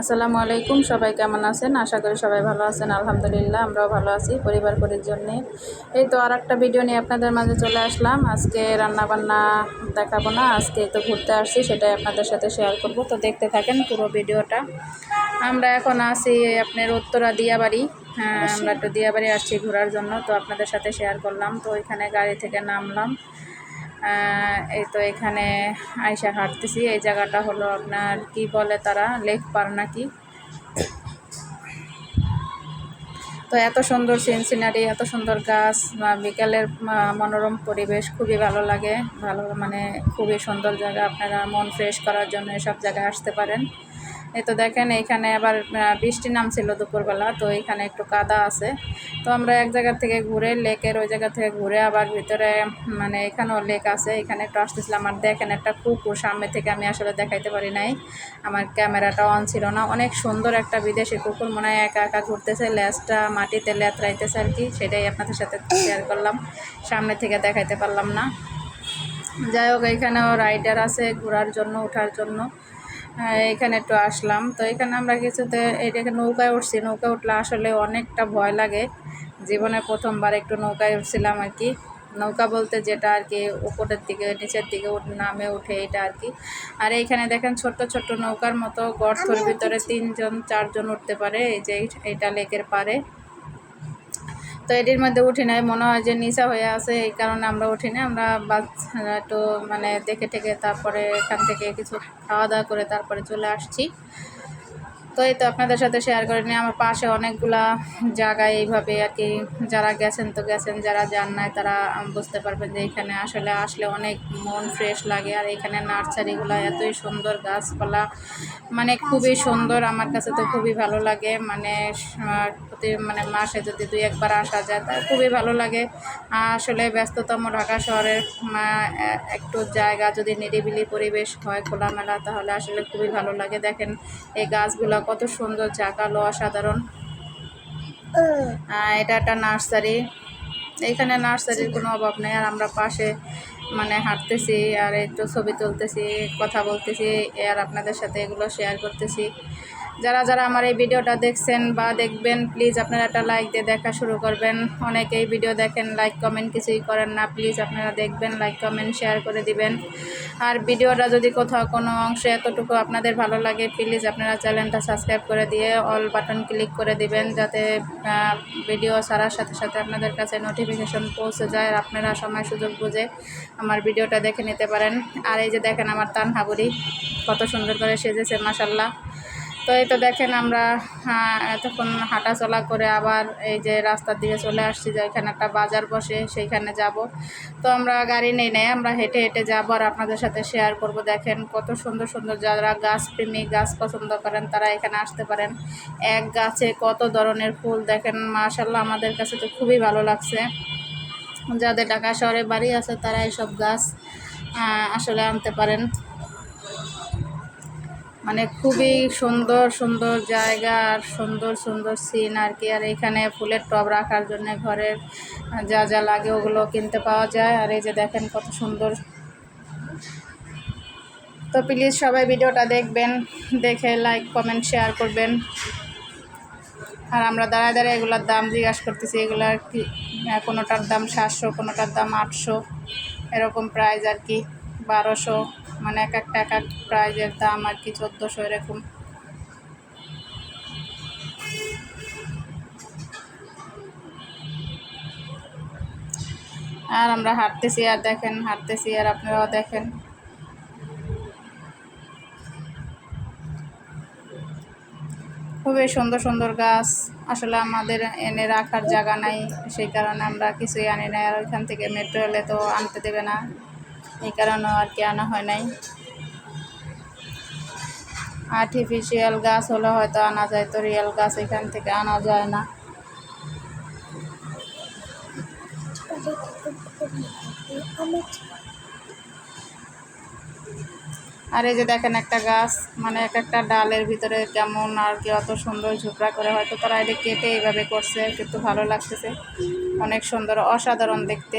আসসালামু আলাইকুম, সবাই কেমন আছেন? আশা করি সবাই ভালো আছেন, আলহামদুলিল্লাহ, আমরাও ভালো আছি পরিবার জন্যে এই তো আর একটা ভিডিও নিয়ে আপনাদের মাঝে চলে আসলাম। আজকে রান্না বান্না দেখাবো না, আজকে তো ঘুরতে আসছি, সেটাই আপনাদের সাথে শেয়ার করব। তো দেখতে থাকেন পুরো ভিডিওটা। আমরা এখন আসি আপনার উত্তরা দিয়াবাড়ি। হ্যাঁ আমরা একটু দিয়াবাড়ি আসছি ঘোরার জন্য, তো আপনাদের সাথে শেয়ার করলাম। তো ওইখানে গাড়ি থেকে নামলাম। এই তো এখানে আয়সা হাঁটতেছি। এই জায়গাটা হলো আপনার, কি বলে তারা? লেক পার নাকি তো এত সুন্দর সিন সিনারি এত সুন্দর গাছ বিকালের মনোরম পরিবেশ, খুবই ভালো লাগে। ভালো মানে খুবই সুন্দর জায়গা। আপনারা মন ফ্রেশ করার জন্য এসব জায়গায় আসতে পারেন। এই তো দেখেন এইখানে আবার বৃষ্টি নামছিল দুপুরবেলা, তো এখানে একটু কাদা আছে। তো আমরা এক জায়গা থেকে ঘুরে লেকের ওই জায়গা থেকে ঘুরে আবার ভিতরে মানে এখানেও লেক আছে, এখানে একটু আসতেছিলাম। আর দেখেন একটা কুকুর সামনে থেকে আমি আসলে দেখাইতে পারি নাই। আমার ক্যামেরাটা অন ছিল না। অনেক সুন্দর একটা বিদেশি কুকুর, মনে হয় একা একা ঘুরতেছে লেজটা মাটিতে লেতরাইতেছে আর কি, সেটাই আপনাদের সাথে শেয়ার করলাম। সামনে থেকে দেখাইতে পারলাম না। যাই হোক, এখানেও রাইডার আছে ঘোরার জন্য ওঠার জন্য। এখানে একটু আসলাম। তো এখানে আমরা কিছুতে এটাকে নৌকায় উঠছি নৌকায় উঠলে আসলে অনেকটা ভয় লাগে। জীবনে প্রথমবার একটু নৌকায় উঠছিলাম আর কি। নৌকা বলতে যেটা আর কি উপরের দিকে নিচের দিকে উঠ- নামে উঠে এটা আর কি। আর এইখানে দেখেন ছোট্ট ছোট্ট নৌকার মতো গর্তর ভিতরে তিনজন চারজন উঠতে পারে। এই যে এইটা লেকের পারে তো এটির মধ্যে উঠি নাই। মনে হয় যে নিচা হয়ে আছে, এই কারণে আমরা উঠি না আমরা বাস একটু মানে দেখে টেকে তারপরে এখান থেকে কিছু খাওয়া দাওয়া করে তারপরে চলে আসছি। তো এই তো আপনাদের সাথে শেয়ার করে নিয়ে আমার পাশে অনেকগুলা জায়গায় এইভাবে আর কি যারা গেছেন তো গেছেন, যারা যান নাই তারা বুঝতে পারবেন যে এখানে আসলে আসলে অনেক মন ফ্রেশ লাগে। আর এখানে নার্সারিগুলো এতই সুন্দর গাছপালা মানে খুবই সুন্দর। আমার কাছে তো খুবই ভালো লাগে। মানে প্রতি মানে মাসে যদি দুই একবার আসা যায় তা খুবই ভালো লাগে। আসলে ব্যস্ততম ঢাকা শহরের একটু জায়গা যদি নিরিবিলি পরিবেশ হয় খোলামেলা তাহলে আসলে খুবই ভালো লাগে। দেখেন এই গাছগুলো কত সুন্দর জাগালো অসাধারণ এটা একটা নার্সারি। এইখানে নার্সারির কোনো অভাব নেই, আর আমরা পাশে মানে হাঁটতেছি, আর একটু ছবি তুলতেছি, কথা বলতেছি, আর আপনাদের সাথে এগুলো শেয়ার করতেছি। যারা যারা আমার এই ভিডিওটা দেখছেন বা দেখবেন প্লিজ আপনারা একটা লাইক দিয়ে দেখা শুরু করবেন। অনেকেই ভিডিও দেখেন লাইক কমেন্ট কিছুই করেন না। প্লিজ আপনারা দেখবেন লাইক কমেন্ট শেয়ার করে দিবেন। আর ভিডিওটা যদি কোথাও কোনো অংশে এতটুকু আপনাদের ভালো লাগে প্লিজ আপনারা চ্যানেলটা সাবস্ক্রাইব করে দিয়ে অল বাটন ক্লিক করে দিবেন, যাতে ভিডিও ছাড়ার সাথে সাথে আপনাদের কাছে নোটিফিকেশন পৌঁছে যায় আর আপনারা সময় সুযোগ বুঝে আমার ভিডিওটা দেখে নিতে পারেন। আর এই যে দেখেন আমার তান তানহাবুরি কত সুন্দর করে সেজেছে মাসাল্লাহ তো এই তো দেখেন আমরা আহ, এতক্ষণ হাঁটাচলা করে আবার এই যে রাস্তার দিকে চলে আসছি যে এখানে একটা বাজার বসে সেইখানে যাব। তো আমরা গাড়ি নেই নেই আমরা হেঁটে হেঁটে যাব আর আপনাদের সাথে শেয়ার করব। দেখেন কত সুন্দর সুন্দর যারা গাছ প্রেমী গাছ পছন্দ করেন তারা এখানে আসতে পারেন। এক গাছে কত ধরনের ফুল দেখেন মাশাল্লাহ আমাদের কাছে তো খুবই ভালো লাগছে। যাদের ঢাকা শহরে বাড়ি আছে তারা এইসব গাছ আসলে আনতে পারেন। মানে খুবই সুন্দর সুন্দর জায়গা আর সুন্দর সুন্দর সিন আর কি। আর এখানে ফুলের টব রাখার জন্য ঘরের যা যা লাগে ওগুলো কিনতে পাওয়া যায়। আর এই যে দেখেন কত সুন্দর। তো প্লিজ সবাই ভিডিওটা দেখবেন, দেখে লাইক কমেন্ট শেয়ার করবেন। আর আমরা দাঁড়ায় দাঁড়ায় এগুলোর দাম জিজ্ঞাসা করতেছি, এগুলার কি কোনোটার দাম সাতশো, কোনোটার দাম আটশো, এরকম প্রাইস আর কি, বারোশো। মানে এক একটা এক এক প্রাইজের দাম আর কি চোদ্দোশো এরকম। আর আমরা হাঁটতেছি আর দেখেন, হাঁটতেছি আর আপনারাও দেখেন। খুবই সুন্দর সুন্দর গাছ। আসলে আমাদের এনে রাখার জায়গা নাই, সেই কারণে আমরা কিছুই আনি নাই। আর ওইখান থেকে মেট্রো এলে তো আনতে দেবে না। এই কারণে আর কি আনা হয় নাই। আর্টিফিশিয়াল গাছ হলে হয়তো আনা যায়, তো রিয়েল গাছ এখান থেকে আনা যায় না। আর এই যে দেখেন একটা গাছ মানে এক একটা ডালের ভিতরে কেমন আর কি অত সুন্দর ঝুপড়া করে, হয়তো তারা এটা কেটে এইভাবে করছে, কিন্তু ভালো লাগতেছে। অনেক সুন্দর, অসাধারণ দেখতে।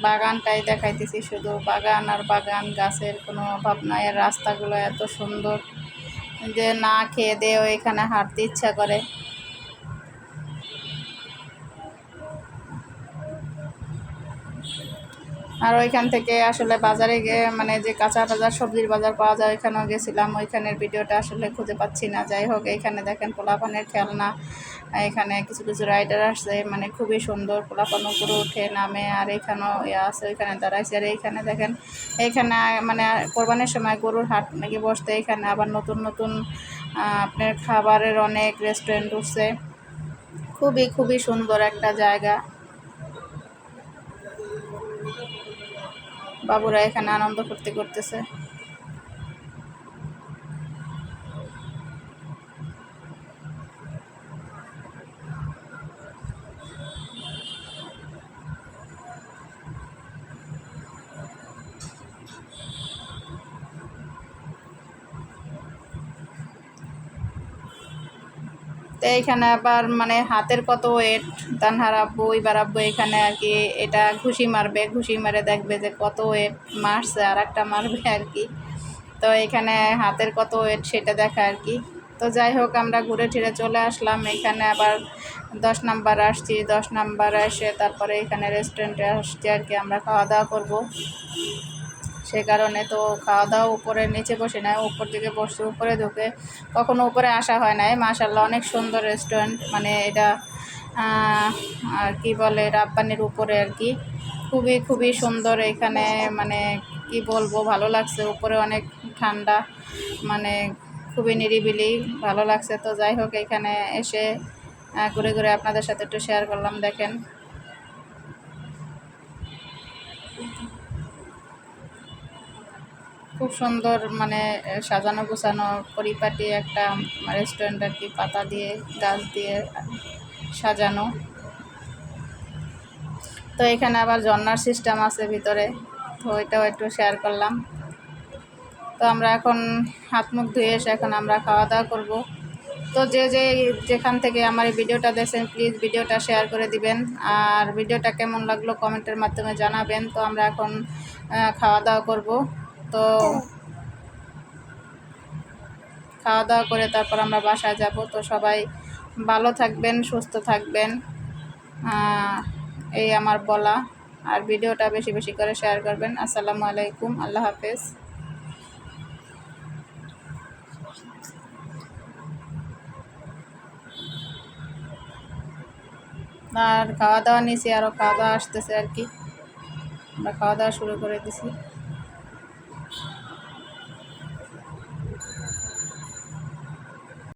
বাগানটাই দেখাইতেছি শুধু বাগান আর বাগান, গাছের কোনো অভাব নাই। রাস্তাগুলো এত সুন্দর যে না খেয়ে দিয়ে এখানে হাঁটতে ইচ্ছা করে। আর ওইখান থেকে আসলে বাজারে গিয়ে মানে যে কাঁচা বাজার, সবজির বাজার পাওয়া যায়, ওইখানেও গেছিলাম। ওইখানের ভিডিওটা আসলে খুঁজে পাচ্ছি না। যাই হোক, এইখানে দেখেন পোলাপানের খেলনা, এখানে কিছু কিছু রাইডার আসছে মানে খুবই সুন্দর পোলাপান উপরে উঠে নামে, আর এখানেও ইয়ে আছে, ওইখানে দাঁড়াইছে। আর এইখানে দেখেন, এইখানে মানে কোরবানির সময় গরুর হাট নাকি বসতে, এখানে আবার নতুন নতুন আপনার খাবারের অনেক রেস্টুরেন্ট উঠছে। খুবই খুবই সুন্দর একটা জায়গা। বাবুরা এখানে আনন্দ করতে করতেছে। তো এখানে আবার মানে হাতের কত ওয়েট তানহার আব্বু, এবার আব্বু এখানে আর কি এটা ঘুষি মারবে, ঘুষি মারে দেখবে যে কত ওয়েট মারছে আর একটা মারবে আর কি। তো এখানে হাতের কত ওয়েট সেটা দেখা আর কি। তো যাই হোক, আমরা ঘুরে ফিরে চলে আসলাম। এখানে আবার দশ নাম্বার আসছি। দশ নাম্বার এসে তারপরে এখানে রেস্টুরেন্টে আসছি আর কি, আমরা খাওয়া দাওয়া করব। সে কারণে তো খাওয়া দাওয়া উপরে নিচে বসে নাই, উপর দিকে বসে উপরে ঢুকে কখনো উপরে আসা হয় নাই। মাশাল্লাহ অনেক সুন্দর রেস্টুরেন্ট মানে এটা আর কি বলে, রাব্বানির উপরে আর কি। খুবই খুবই সুন্দর এখানে মানে কি বলব, ভালো লাগছে। উপরে অনেক ঠান্ডা মানে খুবই নিরিবিলি, ভালো লাগছে। তো যাই হোক, এখানে এসে ঘুরে ঘুরে আপনাদের সাথে একটু শেয়ার করলাম, দেখেন। খুব সুন্দর মানে সাজানো গোছানো, পরিপাটি একটা রেস্টুরেন্ট আর কি, পাতা দিয়ে, গাছ দিয়ে সাজানো। তো এখানে আবার ঝর্নার সিস্টেম আছে ভিতরে, তো ওইটাও একটু শেয়ার করলাম। তো আমরা এখন হাত মুখ ধুয়ে এসে এখন আমরা খাওয়া দাওয়া করব। তো যে যে যেখান থেকে আমার এই ভিডিওটা দেখছেন প্লিজ ভিডিওটা শেয়ার করে দিবেন। আর ভিডিওটা কেমন লাগল কমেন্টের মাধ্যমে জানাবেন। তো আমরা এখন খাওয়া দাওয়া করব। তো খাওয়া দাওয়া করে তারপর আমরা বাসায় যাব। তো সবাই ভালো থাকবেন, সুস্থ থাকবেন। এই আমার বলা। আর ভিডিওটা বেশি বেশি করে শেয়ার করবেন। আসসালামু আলাইকুম। আল্লাহ হাফেজ। আর খাওয়া দাওয়া নিয়েছি আরও খাওয়া দাওয়া আসতেছে আর কি। আমরা খাওয়া দাওয়া শুরু করে দিছি।